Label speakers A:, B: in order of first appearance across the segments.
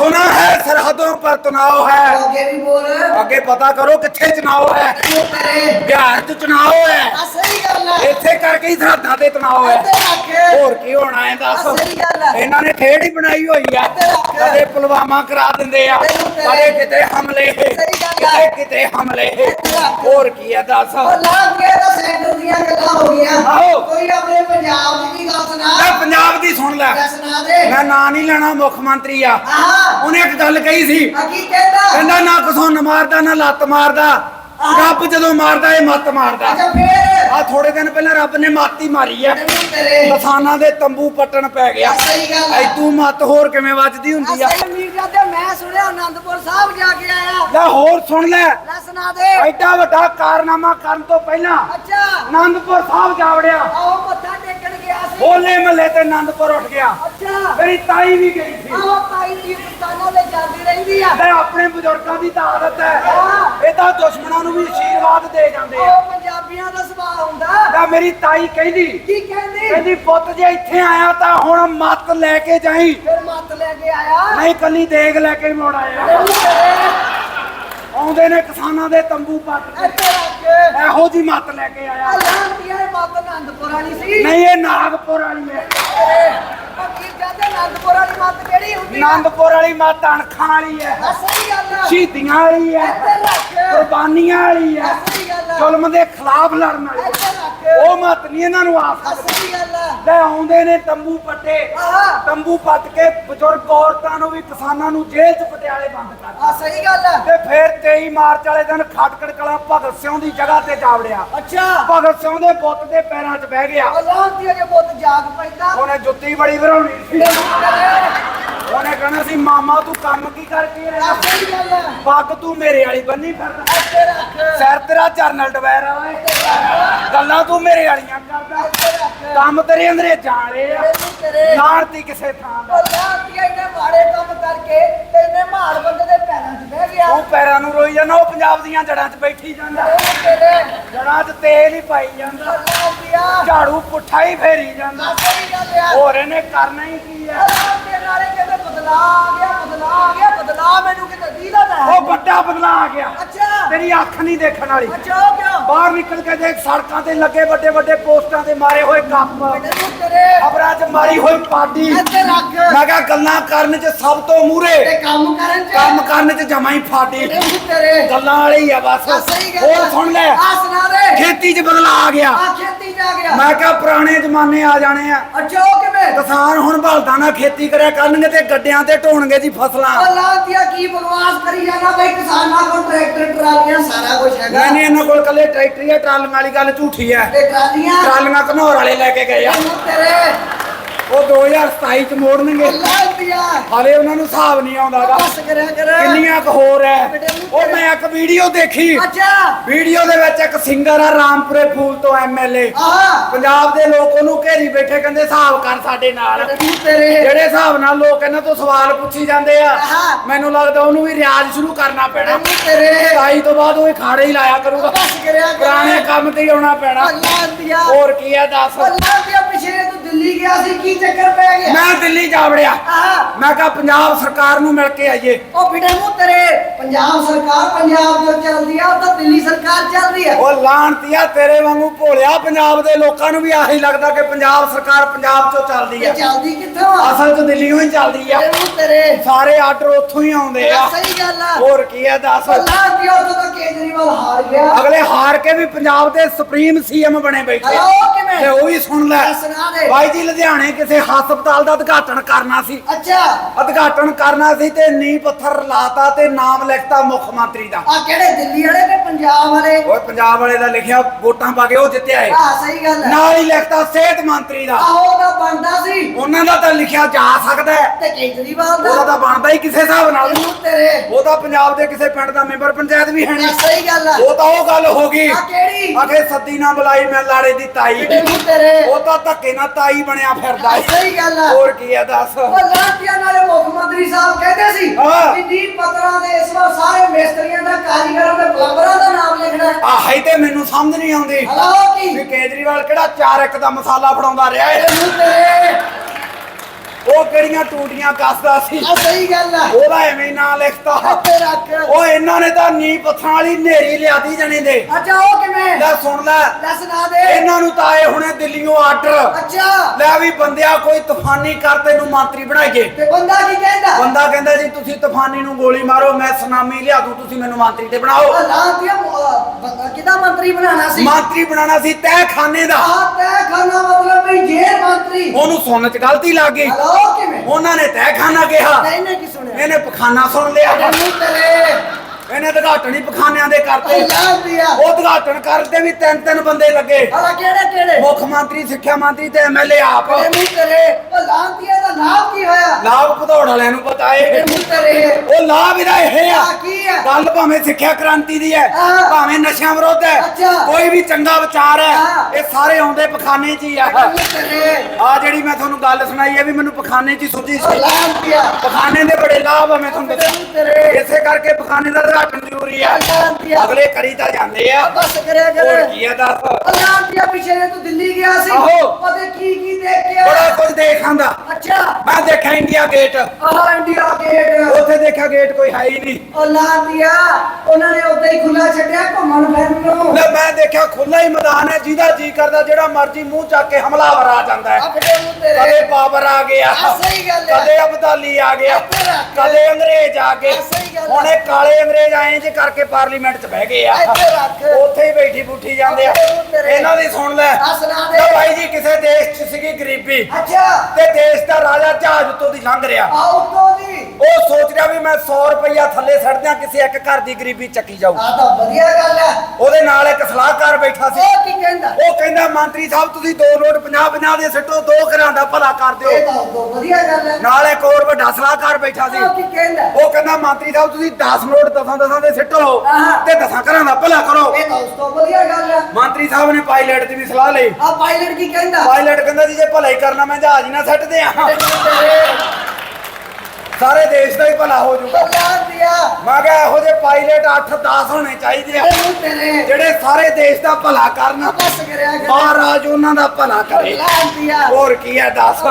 A: ਸੁਣਾ ਹੈ ਸਰਹੱਦੋਂ ਪਰ ਤਣਾਓ ਹੈ।
B: ਅੱਗੇ ਵੀ ਬੋਲ।
A: ਅੱਗੇ ਪਤਾ ਕਰੋ ਕਿੱਥੇ ਚਨਾਓ ਹੈ। ਬਿਹਾਰ 'ਚ ਚਨਾਓ ਹੈ।
B: ਅਸਲੀ
A: ਇੱਥੇ ਕਰਕੇ ਹੀ ਸਰਹੱਦਾਂ ਤੇ ਤਣਾਓ ਹੈ। ਹੋਰ ਕੀ ਹੋਣਾ ਹੈ ਦੱਸ। ਇਹਨਾਂ ਨੇ ਠੇੜ ਹੀ ਬਣਾਈ ਹੋਈ ਆ ਕਦੇ ਪੁਲਵਾਮਾ ਕਰਾ ਦਿੰਦੇ ਆ।
B: ਤੈਨੂੰ
A: ਕਦੇ ਕਿਤੇ ਹਮਲੇ।
B: ਸਹੀ ਗੱਲ
A: ਕਿਤੇ
B: ਹੈ।
A: ਕਿਤੇ ਹਮਲੇ। ਹੋਰ ਕੀ ਹੈ ਦੱਸ?
B: ਉਹ ਲਾਗ ਤਾਂ ਸੈਂਟਰ ਦੀਆਂ ਗੱਲਾਂ ਹੋ ਗਈਆਂ। ਕੋਈ ਆਪਣੇ ਪੰਜਾਬ ਦੀ ਵੀ ਗੱਲ ਸੁਣਾ।
A: ਲੈ ਪੰਜਾਬ ਦੀ ਸੁਣ ਲੈ।
B: ਸੁਣਾ ਦੇ।
A: ਮੈਂ ਨਾਂ ਨਹੀਂ ਲੈਣਾ ਮੁੱਖ ਮੰਤਰੀ ਆ। ਉਹਨੇ ਇੱਕ ਗੱਲ ਕਹੀ ਸੀ।
B: ਕੀ ਕਹਿੰਦਾ?
A: ਕਹਿੰਦਾ ਨਾ ਕਸੋਂ ਮਾਰਦਾ ਨਾ ਲੱਤ ਮਾਰਦਾ। ਰੱਬ ਜਦੋਂ ਮਾਰਦਾ ਇਹ ਮੱਤ ਮਾਰਦਾ।
B: ਅੱਛਾ ਫੇਰ?
A: ਆ ਥੋੜੇ ਦਿਨ ਪਹਿਲਾਂ ਰੱਬ ਨੇ ਮਾਤੀ ਮਾਰੀ ਆ।
B: ਤੇਰੇ?
A: ਕਿਸਾਨਾਂ ਦੇ ਤੰਬੂ ਪੱਟਣ ਪੈ ਗਿਆ।
B: ਸਹੀ ਗੱਲ ਹੈ
A: ਐਤੂ ਮੱਤ ਹੋਰ ਕਿਵੇਂ ਵੱਜਦੀ ਹੁੰਦੀ ਆ?
B: ਅਸਲ ਮੀਰਜ਼ਾ ਤੇ ਮੈਂ ਸੁਣਿਆ ਆਨੰਦਪੁਰ ਸਾਹਿਬ ਜਾ ਕੇ ਆਇਆ।
A: ਲੈ ਹੋਰ ਸੁਣ ਲੈ।
B: ਲੈ ਸੁਣਾ ਦੇ।
A: ਐਡਾ ਵੱਡਾ ਕਾਰਨਾਮਾ ਕਰਨ ਤੋਂ ਪਹਿਲਾਂ
B: ਅੱਛਾ।
A: ਆਨੰਦਪੁਰ ਸਾਹਿਬ ਜਾ ਵੜਿਆ।
B: ਆਓ ਮੱਥਾ ਟੇਕਣ ਗਿਆ ਸੀ।
A: ਹੋਲੇ ਮਹੱਲੇ ਤੇ ਆਨੰਦਪੁਰ ਉੱਠ ਗਿਆ।
B: ਅੱਛਾ।
A: ਮੇਰੀ ਤਾਈ ਵੀ ਗਈ ਸੀ।
B: ਰਹਿੰਦੀ ਆ।
A: ਤੇ ਆਪਣੇ ਬਜ਼ੁਰਗਾਂ ਦੀ ਤਾਂ ਆਦਤ ਹੈ। ਇਹ ਤਾਂ ਦੁਸ਼ਮਣਾਂ ਨੂੰ ਵੀ ਆਸ਼ੀਰਵਾਦ ਦੇ ਜਾਂਦੇ ਆ।
B: ਉਹ ਪੰਜਾਬੀਆਂ ਦਾ ਸੁਭਾਅ ਹੁੰਦਾ।
A: ਤਾਂ ਮੇਰੀ ਤਾਈ ਕਹਿੰਦੀ
B: ਕੀ ਕਹਿੰਦੀ?
A: ਕਹਿੰਦੀ ਪੁੱਤ ਜੇ ਇੱਥੇ ਆਇਆ ਤਾਂ ਹੁਣ ਮੱਤ ਲੈ ਕੇ ਜਾਈ।
B: ਫਿਰ ਮੱਤ ਲੈ ਕੇ ਆਇਆ?
A: ਨਹੀਂ ਕੱਲੀ ਦੇਗ ਲੈ ਕੇ ਮੋੜ ਆਇਆ। ਆਉਂਦੇ ਨੇ। ਕਿਸਾਨਾਂ ਦੇ ਤੰਬੂ ਪੱਟ ਕੇ। ਇਹੋ ਜੀ ਮੱਤ ਲੈ ਕੇ ਆਇਆ।
B: ਇਹ ਮੱਤ ਆਨੰਦਪੁਰ ਵਾਲੀ ਸੀ।
A: ਨਹੀਂ ਇਹ ਨਾਗਪੁਰ ਵਾਲੀ ਹੈ।
B: ਫਕੀਰ ਆਨੰਦਪੁਰ ਵਾਲੀ ਮੱਤ ਕਿਹੜੀ ਹੁੰਦੀ ਆ?
A: ਆਨੰਦਪੁਰ ਵਾਲੀ ਮੱਤ ਅਣਖਾਂ ਵਾਲੀ ਹੈ
B: ਸਹੀ ਗੱਲ ਆ।
A: ਸ਼ਹੀਦੀਆਂ ਵਾਲੀ ਹੈ
B: ਇੱਥੇ
A: ਕੁਰਬਾਨੀਆਂ ਵਾਲੀ ਹੈ
B: ਸਹੀ ਗੱਲ ਆ।
A: ਜ਼ੁਲਮ ਦੇ ਖਿਲਾਫ ਲੜਨ ਵਾਲੀ
B: ਇੱਥੇ ਰੱਖ
A: ਉਹ ਮੱਤ ਨਹੀਂ ਇਹਨਾਂ ਨੂੰ ਆ
B: ਸਹੀ ਗੱਲ ਆ
A: ਲੈ ਆਉਂਦੇ ਨੇ ਤੰਬੂ ਪੱਟੇ
B: ਆਹ।
A: ਤੰਬੂ ਪੱਟ ਕੇ ਬਜ਼ੁਰਗ ਔਰਤਾਂ ਨੂੰ ਵੀ ਕਿਸਾਨਾਂ ਨੂੰ ਜੇਲ੍ਹ 'ਚ ਪਟਿਆਲੇ ਬੰਦ ਕਰ
B: ਆ ਸਹੀ ਗੱਲ ਆ।
A: ਤੇ ਫਿਰ 23 ਮਾਰਚ ਵਾਲੇ ਦਿਨ ਖਟਕੜ ਕਲਾ ਭਗਤ ਸਿੰਘ ਦੀ ਜਗ੍ਹਾ ਤੇ ਜਾਵੜਿਆ।
B: ਅੱਛਾ।
A: ਭਗਤ ਸਿੰਘ ਦੇ ਪੁੱਤ ਦੇ ਪੈਰਾਂ 'ਚ ਬਹਿ ਗਿਆ।
B: ਅੱਲਾਹ ਦੀ ਅਜੇ ਪੁੱਤ ਜਾਗ ਪੈਂਦਾ।
A: ਉਹਨੇ ਜੁੱਤੀ ਬੜੀ ਭਰਾਉਣੀ ਸੀ
B: ਤੈਨੂੰ ਤੇਰੇ
A: ਉਹਨੇ ਕਹਿਣਾ ਸੀ ਮਾਮਾ ਤੂੰ ਕੰਮ ਕੀ ਕਰਕੇ ਆਇਆ?
B: ਸਹੀ ਗੱਲ ਆ।
A: ਪੱਗ ਤੂੰ ਮੇਰੇ ਵਾਲੀ ਬੰਨੀ ਫਿਰਦਾ। ਸਿਰ ਤੇਰਾ ਜਰਨਲ ਡਵੈਰ ਆ ਓਏ ਗੱਲਾਂ ਤੂੰ ਮੇਰੇ ਵਾਲੀਆਂ ਕਰਦਾ। ਕੰਮ ਤੇਰੇ ਅੰਗਰੇਜ਼ਾਂ ਵਾਲੇ ਆ। ਨਾਰਤੀ ਕਿਸੇ ਥਾਂ ਦਾ।
B: ਦੀ ਇਹਨੇ ਮਾੜੇ ਕੰਮ ਕਰਕੇ ਤੇ ਇਹਨੇ ਮਾੜ ਬੰਦੇ ਦੇ ਪੈਰਾਂ 'ਚ ਬਹਿ ਗਿਆ।
A: ਤੂੰ ਪੈਰਾਂ ਨੂੰ ਰੋਈ ਜਾਂਦਾ ਉਹ ਪੰਜਾਬ ਦੀਆਂ ਜੜਾਂ 'ਚ ਬੈਠੀ ਜਾਂਦਾ। ਜੜਾਂ 'ਚ ਤੇਲ ਹੀ ਪਾਈ ਜਾਂਦਾ। ਝਾੜੂ ਪੁੱਠਾ ਹੀ ਫੇਰੀ ਜਾਂਦਾ। ਹੋਰ ਇਹਨੇ ਕਰਨਾ ਹੀ ਕੀ
B: ਦੇ ਨਾਲੇ ਕਹਿੰਦੇ ਬਦਲਾ ਆ ਗਿਆ ਬਦਲਾ ਆ ਗਿਆ ਬਦਲਾ ਮੈਨੂੰ ਕਿਤੇ ਦੀਦਾ
A: ਉਹ ਵੱਡਾ ਬਦਲਾ ਆ ਗਿਆ।
B: ਅੱਛਾ।
A: ਤੇਰੀ ਅੱਖ ਨਹੀਂ ਦੇਖਣ ਵਾਲੀ।
B: ਅੱਛਾ ਉਹ ਕਿਉਂ?
A: ਬਾਹਰ ਨਿਕਲ ਕੇ ਦੇਖ ਸੜਕਾਂ ਤੇ ਲੱਗੇ ਵੱਡੇ ਵੱਡੇ ਪੋਸਟਾਂ ਤੇ ਮਾਰੇ ਹੋਏ ਕੱਪ
B: ਤੇਰੇ
A: ਖਬਰਾਂ 'ਚ ਮਾਰੀ ਹੋਈ ਪਾਡੀ
B: ਇੱਥੇ ਰੱਖ।
A: ਮੈਂ ਕਿਹਾ ਗੱਲਾਂ ਕਰਨ 'ਚ ਸਭ ਤੋਂ ਮੂਰੇ
B: ਤੇ ਕੰਮ ਕਰਨ ਚ?
A: ਕੰਮ ਕਰਨ 'ਚ ਜਮਾ ਹੀ
B: ਤੇਰੇ।
A: ਗੱਲਾਂ ਵਾਲੇ ਹੀ ਆ ਬਸ।
B: ਆ ਸਹੀ ਗੱਲ
A: ਹੋਰ ਸੁਣ ਲੈ।
B: ਆ ਸੁਣਾ ਦੇ।
A: ਖੇਤੀ 'ਚ ਬਦਲਾ ਆ ਗਿਆ।
B: ਆ ਖੇਤੀ ਜਾ ਗਿਆ।
A: ਮੈਂ ਕਿਹਾ ਪੁਰਾਣੇ ਜ਼ਮਾਨੇ ਆ ਜਾਣੇ ਆ।
B: ਅੱਛਾ ਉਹ ਕਿਵੇਂ?
A: ਕਿਸਾਨ ਹੁਣ ਬਲਦਾਂ ਨਾਲ ਖੇਤੀ ਕਰਿਆ ਕਰਨਗੇ ਤੇ ਗੱਡਿਆਂ ਤੇ ਢੋਣਗੇ ਜੀ ਫਸਲਾਂ।
B: ਅੱਲਾਹ ਦੀਆਂ ਕੀ ਬਕਵਾਸ ਕਰੀ ਬਈ ਕਿਸਾਨਾਂ ਕੋਲ ਟਰੈਕਟਰ ਟਰਾਲੀਆਂ ਸਾਰਾ ਕੁਝ ਹੈਗਾ।
A: ਨਹੀਂ ਨਹੀਂ ਇਹਨਾਂ ਕੋਲ ਕੱਲੇ ਟਰੈਕਟਰੀ ਆ ਟਰਾਲੀਆਂ ਵਾਲੀ ਗੱਲ ਝੂਠੀ ਹੈ।
B: ਤੇ ਟਰਾਲੀਆਂ?
A: ਟਰਾਲੀਆਂ ਘਨੌਰ ਵਾਲੇ ਲੈ ਕੇ ਗਏ ਆ।
B: ਤੈਨੂੰ ਤੇਰੇ
A: ਉਹ 2027 ਚ ਮੋੜਨਗੇ।
B: ਅੱਲਾਹ
A: ਹਾਲੇ ਉਹਨਾਂ ਨੂੰ ਹਿਸਾਬ ਨਹੀਂ ਆਉਂਦਾਗਾ
B: ਬਸ ਕਰਿਆ ਕਰ।
A: ਕਿੰਨੀਆਂ ਕੁ ਹੋਰ ਹੈ ਉਹ ਮੈਂ ਇੱਕ ਵੀਡੀਓ ਦੇਖੀ।
B: ਅੱਛਾ।
A: ਵੀਡੀਓ ਦੇ ਵਿੱਚ ਇੱਕ ਸਿੰਗਰ ਆ ਰਾਮਪੁਰੇ ਫੂਲ ਤੋਂ ਐਮਐਲਏ ਪੰਜਾਬ ਦੇ ਲੋਕ ਉਹਨੂੰ ਘੇਰੀ ਬੈਠੇ ਕਹਿੰਦੇ ਹਿਸਾਬ ਕਰ ਸਾਡੇ ਨਾਲ। ਜਿਹੜੇ ਹਿਸਾਬ ਨਾਲ ਲੋਕ ਇਹਨਾਂ ਤੋਂ ਸਵਾਲ ਪੁੱਛੀ ਜਾਂਦੇ ਆ। ਮੈਨੂੰ ਲੱਗਦਾ ਉਹਨੂੰ ਵੀ ਰਿਆਜ਼ ਸ਼ੁਰੂ ਕਰਨਾ ਪੈਣਾ।
B: ਤੇਰੇ।
A: ਸਤਾਈ ਤੋਂ ਬਾਅਦ ਉਹ ਖਾੜੇ ਹੀ ਲਾਇਆ ਕਰੂਗਾ।
B: ਬਸ ਕਰਿਆ ਕਰ।
A: ਪੁਰਾਣੇ ਕੰਮ ਤੇ ਹੀ ਆਉਣਾ ਪੈਣਾ।
B: ਅੱਲਾਹ
A: ਹੋਰ ਕੀ ਆ ਦੱਸ।
B: ਅੱਲਾਹ ਦਿੱਲੀ ਗਿਆ ਸੀ ਕੀ ਚੱਕਰ ਪੈ ਗਿਆ?
A: ਮੈਂ ਦਿੱਲੀ ਜਾ ਵੜਿਆ।
B: ਆਹ।
A: ਮੈਂ ਕਿਹਾ ਪੰਜਾਬ ਸਰਕਾਰ ਨੂੰ ਮਿਲ ਕੇ ਆਈਏ।
B: ਉਹ ਬਿਟੇ ਨੂੰ ਤੇਰੇ। ਪੰਜਾਬ ਸਰਕਾਰ ਪੰਜਾਬ ਜੋ ਚੱਲਦੀ ਆ ਉਹ ਤਾਂ ਦਿੱਲੀ ਸਰਕਾਰ ਚੱਲਦੀ ਆ।
A: ਉਹ ਲਾਣਤੀਆ ਤੇਰੇ ਵਾਂਗੂ ਭੋਲਿਆ ਪੰਜਾਬ ਦੇ ਲੋਕਾਂ ਨੂੰ ਵੀ ਆਹੀ ਲੱਗਦਾ ਕਿ ਪੰਜਾਬ ਸਰਕਾਰ ਪੰਜਾਬ ਚੋਂ ਚੱਲਦੀ
B: ਇਹ
A: ਆ
B: ਚੱਲਦੀ ਕਿੱਥੋਂ ਆ?
A: ਅਸਲ 'ਚ ਦਿੱਲੀੋਂ ਹੀ ਚੱਲਦੀ ਆ।
B: ਤੇਰੇ।
A: ਸਾਰੇ ਆਰਡਰ ਉੱਥੋਂ ਹੀ ਆਉਂਦੇ ਆ।
B: ਸਹੀ ਗੱਲ ਆ।
A: ਹੋਰ ਕੀ ਆ ਦੱਸ।
B: ਅੱਲਾਹ ਦੀ ਉਹ ਤਾਂ ਕੇਜਰੀਵਾਲ ਹਾਰ ਗਿਆ।
A: ਅਗਲੇ ਹਾਰ ਕੇ ਵੀ ਪੰਜਾਬ ਦੇ ਸੁਪਰੀਮ ਸੀਐਮ ਬਣੇ ਬੈਠੇ
B: ਹਲੋ ਉਹ ਕਿਵੇਂ?
A: ਤੇ ਉਹ ਵੀ ਸੁਣ ਲੈ।
B: ਸੁਣਾ ਦੇ।
A: ਬਾਈ ਜੀ ਲੁਧਿਆਣੇ ਕਿਸੇ ਹਸਪਤਾਲ ਦਾ ਉਦਘਾਟਨ ਕਰਨਾ ਸੀ।
B: ਅੱਛਾ।
A: ਉਦਘਾਟਨ ਕਰਨਾ ਸੀ ਤੇ ਨੀ ਪੱਥਰ ਲਾਤਾ ਤੇ ਨਾਮ ਲਿਖਤਾ ਮੁੱਖ ਮੰਤਰੀ ਦਾ।
B: ਆ ਕਿਹੜੇ ਦਿੱਲੀ ਵਾਲੇ ਤੇ ਪੰਜਾਬ ਵਾਲੇ?
A: ਓਏ ਪੰਜਾਬ ਵਾਲੇ ਦਾ ਲਿਖਿਆ ਵੋਟਾਂ ਪਾ ਕੇ ਉਹ ਜਿੱਤਿਆ ਏ।
B: ਆ ਸਹੀ ਗੱਲ ਹੈ।
A: ਨਾਲ ਹੀ ਲਿਖਤਾ ਸਿਹਤ ਮੰਤਰੀ ਦਾ।
B: ਆਹੋ ਉਹਦਾ ਬਣਦਾ ਸੀ।
A: ਉਹਨਾਂ ਦਾ ਤਾਂ ਲਿਖਿਆ ਜਾ ਸਕਦਾ ਹੈ।
B: ਤੇ ਕੇਜਰੀਵਾਲ
A: ਉਹਦਾ
B: ਦਾ
A: ਤਾਂ ਬਣਦਾ ਹੀ ਕਿਸੇ ਹਿਸਾਬ ਨਾਲ।
B: ਤੈਨੂੰ ਤੇਰੇ।
A: ਉਹ ਤਾਂ ਪੰਜਾਬ ਦੇ ਕਿਸੇ ਪਿੰਡ ਦਾ ਮੈਂਬਰ ਪੰਚਾਇਤ ਵੀ ਹੈ ਨਹੀਂ।
B: ਸਹੀ ਗੱਲ ਆ
A: ਉਹ ਤਾਂ ਉਹ ਗੱਲ ਹੋ ਗਈ।
B: ਆ ਕਿਹੜੀ?
A: ਅਗੇ ਸੱਦੀ ਨਾ ਬੁਲਾਈ ਮੈਂ ਲਾੜੇ ਦੀ ਤਾਈ।
B: ਤੇਰੇ?
A: ਉਹ ਤਾਂ ਧੱਕੇ ਨਾਲ ਤਾਈ ਬਣਿਆ ਫਿਰਦਾ ਏ
B: ਸਹੀ ਗੱਲ ਆ।
A: ਹੋਰ ਕੀ ਆ ਦੱਸ।
B: ਉਹ ਲਾਟੀਆਂ ਨਾਲੇ ਮੁੱਖ ਮੰਤਰੀ ਸਾਹਿਬ ਕਹਿੰਦੇ ਸੀ
A: ਹਾਂ।
B: ਕਿ ਨੀਂਹ ਪੱਤਰਾਂ ਦੇ ਇਸ ਵਾਰ ਸਾਰੇ ਮਿਸਤਰੀਆਂ ਦਾ ਕਾਰੀਗਰਾਂ ਦੇ ਪਲੰਬਰਾਂ ਦਾ ਨਾਮ ਲਿਖਣਾ ਹੈ।
A: ਆਹ ਤੇ ਮੈਨੂੰ ਸਮਝ ਨਹੀਂ ਆਉਂਦੀ।
B: ਹਲੋ ਕੀ?
A: ਵੀ ਕੇਜਰੀਵਾਲ ਕਿਹੜਾ ਚਾਰ ਇੱਕ ਦਾ ਮਸਾਲਾ ਫੜਾਉਂਦਾ ਰਿਹਾ ਏ
B: ਤੇਰੇ
A: ਕਿਹੜੀਆਂ ਟੂਟੀਆਂ ਕੱਸਦਾ ਸੀ?
B: ਆ ਸਹੀ ਗੱਲ ਆ।
A: ਉਹਦਾ ਨਹੀਂ ਨਾਂ ਲਿਖਤਾ।
B: ਰੱਖ।
A: ਉਹ ਇਹਨਾਂ ਨੇ ਤਾਂ ਨੀ ਪੱਥਰਾਂ ਵਾਲੀ ਨੇਰੀ ਲਿਆਦੀ ਜਣੇ ਦੇ।
B: ਅੱਛਾ ਉਹ ਕਿਵੇਂ?
A: ਲੈ ਸੁਣ ਲੈ।
B: ਲੈ ਸੁਣਾ ਦੇ।
A: ਇਹਨਾਂ ਨੂੰ ਤਾਂ ਆਏ ਹੁਣੇ ਦਿੱਲੀੋਂ ਆਰਡਰ।
B: ਅੱਛਾ।
A: ਲੈ ਵੀ ਬੰਦਿਆ ਕੋਈ ਤੂਫਾਨੀ ਕਰ ਤੈਨੂੰ ਮੰਤਰੀ ਬਣਾਈਏ।
B: ਤੇ ਬੰਦਾ ਕੀ ਕਹਿੰਦਾ?
A: ਬੰਦਾ ਕਹਿੰਦਾ ਜੀ ਤੁਸੀਂ ਤੂਫਾਨੀ ਨੂੰ ਗੋਲੀ ਮਾਰੋ ਮੈਂ ਸੁਨਾਮੀ ਲਿਆ ਦੂੰ ਤੁਸੀਂ ਮੈਨੂੰ ਮੰਤਰੀ ਤੇ ਬਣਾਓ।
B: ਅੱਲਾਹ ਦੀ ਕਿਹਦਾ ਮੰਤਰੀ ਬਣਾਉਣਾ ਸੀ?
A: ਮੰਤਰੀ ਬਣਾਉਣਾ ਸੀ ਤਹਿ ਖਾਨੇ ਦਾ।
B: ਆਹ ਤੈ ਖਾਨਾ ਮਤਲਬ ਵੀ ਜੇਲ੍ਹ ਮੰਤਰੀ।
A: ਉਹਨੂੰ ਸੁਣਨ ਚ ਗਲਤੀ ਲੱਗ ਗਈ।
B: ਹਲੋ ਕਿਵੇਂ?
A: ਉਹਨਾਂ ਨੇ ਤਹਿ ਖਾਨਾ ਕਿਹਾ।
B: ਨਹੀਂ ਨਹੀਂ ਕੀ ਸੁਣਿਆ?
A: ਇਹਨੇ ਪਖਾਨਾ ਸੁਣ ਲਿਆ।
B: ਮੂੰਹ ਤੇਰੇ
A: ਇਹਨੇ ਉਦਘਾਟਨ ਹੀ ਪਖਾਨਿਆਂ ਦੇ ਕਰਤੇ।
B: ਦਿਆ
A: ਉਹ ਉਦਘਾਟਨ ਕਰਦੇ ਵੀ ਤਿੰਨ ਤਿੰਨ ਬੰਦੇ ਲੱਗੇ।
B: ਹਲਾ ਕਿਹੜੇ ਕਿਹੜੇ?
A: ਮੁੱਖ ਮੰਤਰੀ ਸਿੱਖਿਆ ਮੰਤਰੀ ਤੇ ਐਮਐਲਏ ਆਪ।
B: ਤੇਰੇ ਮੂੰਹ ਅੱਲਾਹ ਦਿਆ ਦਾ ਨਾਮ ਕੀ ਹੋਇਆ?
A: ਲਾਭ ਭਦੌੜ ਵਾਲਿਆਂ ਨੂੰ ਪਤਾ ਏ।
B: ਮੂੰਹ
A: ਉਹ ਲਾਭ ਇਹਦਾ ਇਹ ਆ।
B: ਆ ਕੀ ਹੈ
A: ਗੱਲ ਭਾਵੇਂ ਸਿੱਖਿਆ ਕ੍ਰਾਂਤੀ ਦੀ ਹੈ। ਭਾਵੇਂ ਨਸ਼ਿਆਂ ਵਿਰੁੱਧ ਹੈ। ਕੋਈ ਵੀ ਚੰਗਾ ਵਿਚਾਰ ਹੈ। ਇਹ ਸਾਰੇ ਆਉਂਦੇ ਪਖਾਨੇ 'ਚ ਹੀ ਆ। ਆ ਜਿਹੜੀ ਮੈਂ ਤੁਹਾਨੂੰ ਗੱਲ ਸੁਣਾਈ ਹੈ ਵੀ ਮੈਨੂੰ ਪਖਾਨੇ 'ਚ ਸੁਝੀ ਸੀ। ਪਖਾਨੇ ਦੇ ਬੜੇ ਲਾਭ ਆ ਮੈਂ ਤੁਹਾਨੂੰ ਦੱਸਾਂ। ਇਸੇ ਕਰਕੇ ਪਖਾਨੇ ਦਾ ਉਦਘਾਟਨ ਜ਼ਰੂਰੀ ਹੈ
B: ਅੱਲਾਹ ਦਿਆ
A: ਅਗਲੇ ਕਰੀ ਤਾਂ ਜਾਂਦੇ ਆ।
B: ਬਸ ਕਰਿਆ
A: ਹੋਰ
B: ਕਰ
A: ਕੀ ਹੈ ਦੱਸ?
B: ਅੱਲਾਹ ਦਿਆ ਪਿਛੇ ਜੇ ਤੂੰ ਦਿੱਲੀ ਗਿਆ ਸੀ
A: ਆਹੋ।
B: ਉਹਦੇ ਕੀ ਕੀ ਦੇਖ ਕੇ
A: ਬੜਾ
B: ਆਇਆ?
A: ਕੁਝ ਦੇਖ ਆਂਦਾ
B: ਅੱਛਾ।
A: ਮੈਂ ਦੇਖਿਆ ਇੰਡੀਆ ਗੇਟ
B: ਆਹ ਇੰਡੀਆ ਗੇਟ
A: ਦੇਖਿਆ ਗੇਟ ਕੋਈ ਹੈ ਹੀ ਨਹੀਂ
B: ਅੱਲਾਹ ਦਿਆ ਉਹਨਾਂ ਨੇ ਉੱਤੇ ਹੀ ਖੁੱਲਾ ਛੱਡਿਆ ਘੁੰਮਣ ਫਿਰਨ ਨੂੰ
A: ਲੈ ਮੈਂ ਦੇਖਿਆ ਖੁੱਲਾ ਹੀ ਮੈਦਾਨ ਹੈ ਜਿਹਦਾ ਜੀ ਕਰਦਾ ਜਿਹੜਾ ਮਰਜ਼ੀ ਮੂੰਹ ਚੱਕ ਕੇ ਹਮਲਾਵਰ ਆ ਜਾਂਦਾ ਹੈ
B: ਆਪਣੇ ਮੂੰਹ ਤੇਰੇ
A: ਕਦੇ ਬਾਬਰ ਆ ਗਿਆ
B: ਆ ਸਹੀ ਗੱਲ ਹੈ।
A: ਕਦੇ ਅਬਦਾਲੀ ਆ ਗਿਆ। ਕਦੇ ਅੰਗਰੇਜ਼ ਆ ਗਏ
B: ਆ ਸਹੀ ਗੱਲ ਹੈ।
A: ਹੁਣ ਇਹ ਕਾਲੇ ਅੰਗਰੇਜ਼ ਆਏ ਜੇ ਕਰਕੇ ਪਾਰਲੀਮੈਂਟ 'ਚ ਬਹਿ ਗਏ ਆ
B: ਰੱਖ।
A: ਉੱਥੇ ਹੀ ਬੈਠੀ ਬੁੱਠੀ ਜਾਂਦੇ ਆ
B: ਆਪਣੇ ਮੂੰਹ ਤੇਰੇ।
A: ਇਹਨਾਂ ਦੀ ਸੁਣ ਲੈ
B: ਆ ਸੁਣਾ ਦੇ
A: ਤਾਂ ਭਾਈ ਜੀ ਕਿਸੇ ਦੇਸ਼ 'ਚ ਸੀਗੀ ਗਰੀਬੀ
B: ਅੱਛਾ
A: ਤੇ ਦੇਸ਼ ਦਾ ਰਾਜਾ ਜਹਾਜ਼ ਉੱਤੋਂ ਦੀ ਲੰਘ ਰਿਹਾ
B: ਆ ਉੱਤੋਂ ਦੀ
A: ਉਹ ਸੋਚ ਰਿਹਾ ਵੀ ਮੈਂ 100 ਰੁਪਇਆ ਥੱਲੇ ਦਿਆਂ ਕਿਸੇ ਇੱਕ ਘਰ ਦੀ ਗਰੀਬੀ ਚੱਕੀ ਜਾਊ।
B: ਆ ਤਾਂ ਵਧੀਆ ਗੱਲ ਹੈ
A: ਉਹਦੇ ਨਾਲ ਇੱਕ ਸਲਾਹਕਾਰ ਬੈਠਾ ਸੀ।
B: ਉਹ ਕੀ ਕਹਿੰਦਾ?
A: ਉਹ ਕਹਿੰਦਾ ਮੰਤਰੀ ਸਾਹਿਬ ਤੁਸੀਂ ਦੋ ਨੋਟ 50 50 ਦੇ ਸਿੱਟੋ ਦੋ ਘਰਾਂ ਦਾ ਭਲਾ ਕਰ
B: ਇਹ
A: ਦਿਓ
B: ਤਾਂ ਬਹੁਤ ਵਧੀਆ ਗੱਲ ਹੈ
A: ਨਾਲ ਇੱਕ ਹੋਰ ਵੱਡਾ ਸਲਾਹਕਾਰ ਬੈਠਾ ਸੀ।
B: ਉਹ ਕੀ ਕਹਿੰਦਾ?
A: ਉਹ ਕਹਿੰਦਾ ਮੰਤਰੀ ਸਾਹਿਬ ਤੁਸੀਂ 10 ਨੋਟ ਦਸਾਂ ਦਸਾਂ ਦੇ ਸਿੱਟੋ। ਤੇ ਦਸਾਂ ਘਰਾਂ ਦਾ ਭਲਾ ਕਰੋ।
B: ਇਹ ਤਾਂ ਉਸ ਤੋਂ ਵਧੀਆ ਗੱਲ ਹੈ
A: ਮੰਤਰੀ ਸਾਹਿਬ ਨੇ ਪਾਇਲਟ ਦੀ ਵੀ ਸਲਾਹ ਲਈ।
B: ਆ ਪਾਇਲਟ ਕੀ ਕਹਿੰਦਾ?
A: ਪਾਇਲਟ ਕਹਿੰਦਾ ਜੀ ਜੇ ਭਲਾ ਹੀ ਕਰਨਾ ਮੈਂ ਜਹਾਜ਼ ਨਾ ਸੱਟਦੇ ਆ ਸਾਰੇ ਦੇਸ਼ ਦਾ ਹੀ ਭਲਾ ਹੋ ਜਾਊਗਾ।
B: ਅੱਲਾਹ ਦਿਆ।
A: ਮੈਂ ਕਿਹਾ ਇਹੋ ਜਿਹੇ ਪਾਇਲਟ 8 10 ਹੋਣੇ ਚਾਹੀਦੇ ਆ।
B: ਤੇਰੇ।
A: ਜਿਹੜੇ ਸਾਰੇ ਦੇਸ਼ ਦਾ ਭਲਾ ਕਰਨ।
B: ਬਸ ਕਰਿਆ ਕਰ
A: ਮਹਾਰਾਜ ਉਹਨਾਂ ਦਾ ਭਲਾ ਕਰੇ।
B: ਅੱਲਾਹ ਦਿਆ।
A: ਹੋਰ ਕੀ ਹੈ ਦੱਸ।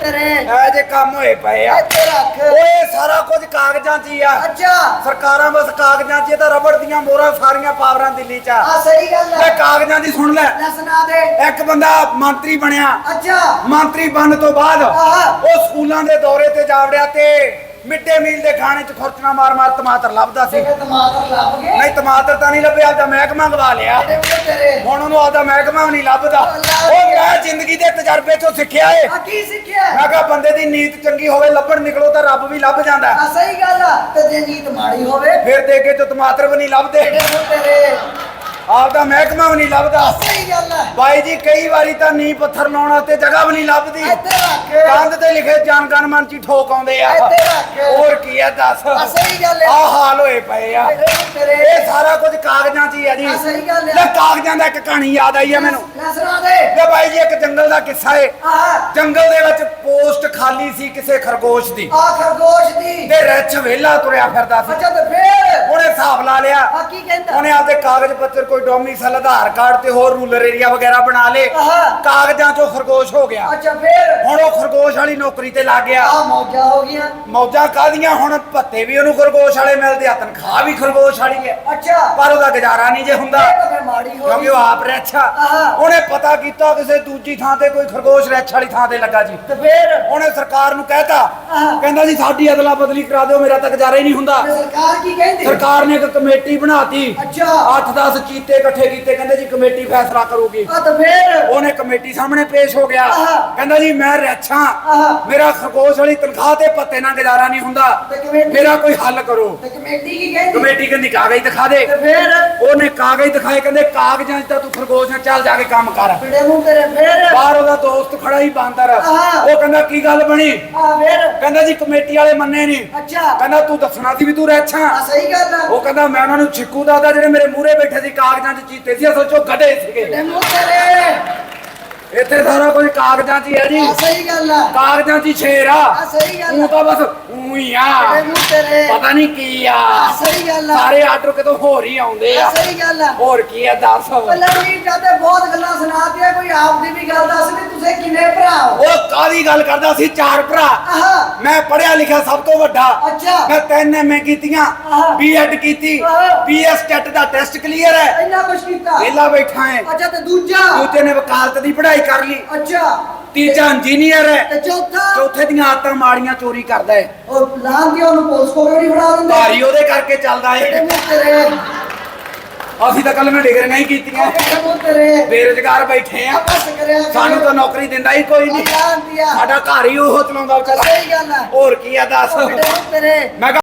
B: ਤੇਰੇ
A: ਇਹ ਜੇ ਕੰਮ ਹੋਏ ਪਏ ਆ।
B: ਇੱਥੇ ਰੱਖ।
A: ਓਏ ਸਾਰਾ ਕੁਝ ਕਾਗਜ਼ਾਂ 'ਚ ਹੀ ਆ।
B: ਅੱਛਾ।
A: ਸਰਕਾਰਾਂ ਬਸ ਕਾਗਜ਼ਾਂ 'ਚ ਤਾਂ ਰਬੜ ਦੀਆਂ ਮੋਹਰਾਂ ਸਾਰੀਆਂ ਪਾਵਰਾਂ ਦਿੱਲੀ 'ਚ ਆ।
B: ਆ ਸਹੀ ਗੱਲ
A: ਇਹ
B: ਹੈ
A: ਕਾਗਜ਼ਾਂ ਦੀ ਸੁਣ ਲੈ।
B: ਸੁਣਾ ਦੇ।
A: ਇੱਕ ਬੰਦਾ ਮੰਤਰੀ ਬਣਿਆ।
B: ਅੱਛਾ।
A: ਮੰਤਰੀ ਬਣਨ ਤੋਂ ਬਾਅਦ। ਉਹ ਸਕੂਲਾਂ ਦੇ ਦੌਰੇ ਤੇ ਜਾ ਵੜਿਆ ਤੇ ਮਿੱਡੇ ਮੀਲ ਦੇ ਖਾਣੇ 'ਚ ਖੁਰਚਣਾ ਮਾਰ ਮਾਰ ਟਮਾਟਰ ਲੱਭਦਾ ਸੀ।
B: ਤੇਰੇ ਦਿਮਾਗ ਲੱਭ ਗਏ।
A: ਨਹੀਂ ਟਮਾਟਰ ਤਾਂ ਨਹੀਂ ਲੱਭਿਆ ਆਪਦਾ ਮਹਿਕਮਾ ਗਵਾ ਲਿਆ।
B: ਤੇਰੇ ਮੂੰਹ ਤੇਰੇ।
A: ਹੁਣ ਉਹਨੂੰ ਆਪਦਾ ਮਹਿਕਮਾ ਵੀ ਨਹੀਂ ਲੱਭਦਾ। ਉਹ ਮੈਂ ਜ਼ਿੰਦਗੀ ਦੇ ਤਜਰਬੇ 'ਚੋਂ ਸਿੱਖਿਆ ਏ।
B: ਆ ਕੀ ਸਿੱਖਿਆ?
A: ਮੈਂ ਕਿਹਾ ਬੰਦੇ ਦੀ ਨੀਤ ਚੰਗੀ ਹੋਵੇ ਲੱਭਣ ਨਿਕਲੋ ਤਾਂ ਰੱਬ ਵੀ ਲੱਭ ਜਾਂਦਾ।
B: ਆ ਸਹੀ ਗੱਲ ਆ ਤੇ ਜੇ ਨੀਤ ਮਾੜੀ ਹੋਵੇ।
A: ਫਿਰ ਦੇ ਤੇ ਟਮਾਟਰ ਵੀ ਨਹੀਂ ਲੱਭਦੇ।
B: ਤੇਰੇ ਮੂੰਹ ਤੇਰੇ।
A: ਆਪਦਾ ਮਹਿਕਮਾ ਵੀ ਨਹੀਂ ਲੱਭਦਾ।
B: ਸਹੀ ਗੱਲ ਆ
A: ਬਾਈ ਜੀ ਕਈ ਵਾਰੀ ਤਾਂ ਨੀ ਪੱਥਰ ਲਾਉਣ ਵਾਸਤੇ ਜਗ੍ਹਾ ਵੀ ਨਹੀਂ ਲੱਭਦੀ।
B: ਇੱਥੇ ਰੱਖ
A: ਕੰਧ ਤੇ ਲਿਖੇ ਜਾਣਗਣ ਮਨ ਚ ਹੀ ਠੋਕ ਆਉਂਦੇ ਆ।
B: ਇੱਥੇ ਰੱਖ
A: ਹੋਰ ਕੀ ਆ ਦੱਸ।
B: ਆ ਸਹੀ ਗੱਲ
A: ਆ
B: ਆ
A: ਹਾਲ ਹੋਏ ਪਏ ਆ।
B: ਤੇਰੇ
A: ਇਹ ਸਾਰਾ ਕੁਝ ਕਾਗਜ਼ਾਂ 'ਚ ਹੀ ਆ ਜੀ।
B: ਆ ਸਹੀ ਗੱਲ
A: ਲੈ ਕਾਗਜ਼ਾਂ ਦਾ ਇੱਕ ਕਹਾਣੀ ਯਾਦ ਆਈ ਆ ਮੈਨੂੰ।
B: ਲੈ ਸੁਣਾ ਦੇ।
A: ਲੈ ਬਾਈ ਜੀ ਇੱਕ ਜੰਗਲ ਦਾ ਕਿੱਸਾ ਏ। ਜੰਗਲ ਦੇ ਵਿੱਚ ਪੋਸਟ ਖਾਲੀ ਸੀ ਕਿਸੇ ਖਰਗੋਸ਼ ਦੀ।
B: ਆ ਖਰਗੋਸ਼ ਦੀ।
A: ਤੇ ਰਿੱਛ ਵੇਲਾ ਤੁਰਿਆ ਫਿਰਦਾ ਸੀ।
B: ਅੱਛਾ ਤੇ ਫੇਰ?
A: ਉਹਨੇ ਹਿਸਾਬ
B: ਆ ਕੀ ਕਹਿੰਦਾ?
A: ਉਹਨੇ ਆਪਦੇ ਕਾਗਜ਼ ਪੱਤਰ ਕੋਈ ਡੋਮੀਸਲ ਆਧਾਰ ਕਾਰਡ ਤੇ ਹੋਰ ਰੂਲਰ ਏਰੀਆ ਵਗੈਰਾ ਬਣਾ ਲੇ
B: ਆਹਾ।
A: ਕਾਗਜ਼ਾਂ 'ਚੋਂ ਖਰਗੋਸ਼ ਹੋ ਗਿਆ।
B: ਅੱਛਾ ਫੇਰ?
A: ਹੁਣ ਉਹ ਖਰਗੋਸ਼ ਵਾਲੀ ਨੌਕਰੀ ਤੇ ਲੱਗ ਗਿਆ।
B: ਆ ਮੌਜਾਂ ਹੋ ਗਈਆਂ।
A: ਮੌਜਾਂ ਕਾਦੀਆਂ ਹੁਣ ਭੱਤੇ ਵੀ ਉਹਨੂੰ ਖਰਗੋਸ਼ ਵਾਲੇ ਮਿਲਦੇ ਆ ਤਨਖਾਹ ਵੀ ਖਰਗੋਸ਼ ਵਾਲੀ ਹੈ।
B: ਅੱਛਾ।
A: ਪਰ ਉਹਦਾ ਗੁਜ਼ਾਰਾ ਨਹੀਂ ਜੇ ਹੁੰਦਾ।
B: ਇਹ ਤਾਂ ਫਿਰ ਮਾੜੀ ਹੋ
A: ਕਿਉਂਕਿ
B: ਗਈ।
A: ਉਹ ਆਪ ਰੱਛਾ
B: ਆਹਾ।
A: ਉਹਨੇ ਪਤਾ ਕੀਤਾ ਕਿਸੇ ਦੂਜੀ ਥਾਂ ਤੇ ਕੋਈ ਖਰਗੋਸ਼ ਰੱਛ ਵਾਲੀ ਥਾਂ ਤੇ ਲੱਗਾ ਜੀ।
B: ਤੇ ਫੇਰ?
A: ਉਹਨੇ ਸਰਕਾਰ ਨੂੰ ਕਹਿਤਾ
B: ਆਹਾ।
A: ਕਹਿੰਦਾ ਜੀ ਸਾਡੀ ਅਦਲਾ ਬਦਲੀ ਕਰਾ ਦਿਓ ਮੇਰਾ ਤਾਂ ਗੁਜ਼ਾਰਾ ਹੀ ਨਹੀਂ ਹੁੰਦਾ।
B: ਤੇ ਸਰਕਾਰ ਕੀ ਕਹਿੰਦੀ?
A: ਸਰਕਾਰ ਨੇ ਇੱਕ ਕਮੇਟੀ ਬਣਾਤੀ।
B: ਅੱਛਾ।
A: 8-10 ਚੀਤੇ ਇਕੱਠੇ ਕੀਤੇ ਕਹਿੰਦੇ ਜੀ ਕਮੇਟੀ ਫੈਸਲਾ ਕਰੂਗੀ।
B: ਆ ਤੇ ਫੇਰ।
A: ਉਹਨੇ ਕਮੇਟੀ ਸਾਹਮਣੇ ਪੇਸ਼ ਹੋ ਗਿਆ। ਕਹਿੰਦਾ ਜੀ ਮੈਂ ਰੱਛਾ। ਮੇਰਾ ਖਰਗੋਸ਼ ਵਾਲੀ ਤਨਖਾਹ ਤੇ ਪੱਤੇ ਨਾਲ ਗੁਜ਼ਾਰਾ ਨਹੀਂ ਹੁੰਦਾ। ਮੇਰਾ ਕੋਈ ਹੱਲ ਕਰੋ।
B: ਤੇ ਕਮੇਟੀ ਕੀ ਕਹਿੰਦੀ?
A: ਕਮੇਟੀ ਕਹਿੰਦੀ ਕਾਗਜ਼ ਦਿਖਾ ਦੇ।
B: ਤੇ ਫੇਰ?
A: ਉਹਨੇ ਕਾਗਜ਼ ਦਿਖਾਏ ਕਹਿੰਦੇ ਕਾਗਜ਼ਾਂ 'ਚ ਤਾਂ ਤੂੰ ਖਰਗੋਸ਼ ਨਾਲ ਚੱਲ ਜਾ ਕੇ ਕੰਮ ਕਰ।
B: ਪਿੜੇ ਮੂੰਹ ਤੇਰੇ ਫੇਰ?
A: ਬਾਹਰ ਉਹਦਾ ਦੋਸਤ ਖੜਾ ਹੀ ਬਾਂਦਰ। ਉਹ ਕਹਿੰਦਾ ਕੀ ਗੱਲ ਬਣੀ?
B: ਆ ਫੇਰ?
A: ਕਹਿੰਦਾ ਜੀ ਕਮੇਟੀ ਵਾਲੇ ਮੰਨੇ ਨਹੀਂ
B: ਅੱਛਾ।
A: ਕਹਿੰਦਾ ਤੂੰ ਦੱਸਣਾ ਸੀ ਵੀ ਤੂੰ ਰੱਛਾ
B: ਆ ਸਹੀ ਗੱਲ ਆ।
A: ਉਹ ਕਹਿੰਦਾ ਮੈਂ ਉਹਨਾਂ ਨੂੰ ਛਿੱਕੂ ਦਾਦਾ ਜਿਹੜੇ ਮੇਰੇ ਮੂਹਰੇ ਬੈਠੇ ਸੀ ਕਾਗਜ਼ਾਂ 'ਚ ਚੀਤੇ ਸੀ, ਅਸਲ 'ਚੋਂ ਗਧੇ ਸੀਗੇ। ਇੱਥੇ ਸਾਰਾ ਕੁਝ ਕਾਗਜ਼ਾਂ 'ਚ ਹੀ ਹੈ ਜੀ।
B: ਆ ਸਹੀ ਗੱਲ ਆ
A: ਕਾਗਜ਼ਾਂ 'ਚ ਹੀ ਸ਼ੇਰ ਆ।
B: ਆ ਸਹੀ ਗੱਲ
A: ਉਹ
B: ਆ
A: ਤਾਂ ਬਸ ਉਹੀ ਆ।
B: ਤੇਰੇ ਮੂੰਹ ਤੇਰੇ
A: ਪਤਾ ਨਹੀਂ ਕੀ ਆ।
B: ਆ ਸਹੀ ਗੱਲ ਆ।
A: ਸਾਰੇ ਆਰਡਰ ਕਿਤੋਂ ਹੋਰ ਹੀ ਆਉਂਦੇ
B: ਆ।
A: ਆ
B: ਸਹੀ ਗੱਲ ਆ।
A: ਹੋਰ ਕੀ ਆ ਦੱਸ।
B: ਪਹਿਲਾਂ ਵੀ ਜਾਂਦੇ ਬਹੁਤ ਗੱਲਾਂ ਸੁਣਾਤੀਆਂ ਕੋਈ ਆਪ ਦੀ ਵੀ ਗੱਲ ਦੱਸ ਵੀ ਤੁਸੀਂ ਕਿੰਨੇ ਭਰਾ ਹੋ?
A: ਉਹ ਕਾਦੀ ਗੱਲ ਕਰਦਾ ਸੀ? ਚਾਰ ਭਰਾ।
B: ਆਹਾ।
A: ਮੈਂ ਪੜਿਆ ਲਿਖਿਆ ਸਭ ਤੋਂ ਵੱਡਾ।
B: ਅੱਛਾ।
A: ਮੈਂ ਤਿੰਨ ਐਮਏ ਕੀਤੀਆਂ।
B: ਆਹਾ।
A: ਬੀਐਡ ਕੀਤੀ।
B: ਆਹਾ।
A: ਬੀਐਸ ਟੈਟ ਦਾ ਟੈਸਟ ਕਲੀਅਰ ਹੈ।
B: ਇੰਨਾ ਕੁਛ ਕੀਤਾ।
A: ਵਿਹਲਾ ਬੈਠਾ ਹੈ।
B: ਅੱਛਾ ਤੇ ਦੂਜਾ?
A: ਦੂਜੇ ਨੇ ਵਕਾਲਤ ਦੀ ਪੜ੍ਹਾਈ ਕਰ ਲਈ।
B: ਅੱਛਾ।
A: ਤੀਜਾ ਇੰਜੀਨੀਅਰ ਹੈ
B: ਤੇ ਚੌਥਾ?
A: ਚੌਥੇ ਦੀਆਂ ਆਦਤਾਂ ਮਾੜੀਆਂ ਚੋਰੀ ਕਰਦਾ ਹੈ।
B: ਉਹ ਲਾਂਘੇ ਉਹਨੂੰ ਪੁਲਿਸ ਕੋਲ ਨਹੀਂ ਫੜਾ ਦਿੰਦੇ।
A: ਭਾਰੀ ਉਹਦੇ ਕਰਕੇ ਚੱਲਦਾ
B: ਤੇਰੇ
A: ਅਸੀਂ ਤਾਂ ਕੱਲ ਮੈਂ ਡਿਗਰੀਆਂ ਹੀ ਕੀਤੀਆਂ।
B: ਤੇਰੇ
A: ਬੇਰੁਜ਼ਗਾਰ ਬੈਠੇ ਆ।
B: ਆਪਸ ਕਰਿਆ ਕਰੋ।
A: ਸਾਨੂੰ ਤਾਂ ਨੌਕਰੀ ਦਿੰਦਾ ਹੀ ਕੋਈ ਨਹੀਂ।
B: ਦਿਆ
A: ਸਾਡਾ ਘਰ ਹੀ ਉਹ ਚਲਾਉਂਦਾ ਵਿਚਾਰਾ।
B: ਸਹੀ ਗੱਲ ਆ।
A: ਹੋਰ ਕੀ ਆ ਦੱਸ।
B: ਤੇਰੇ
A: ਮੈਂ ਕਿਹਾ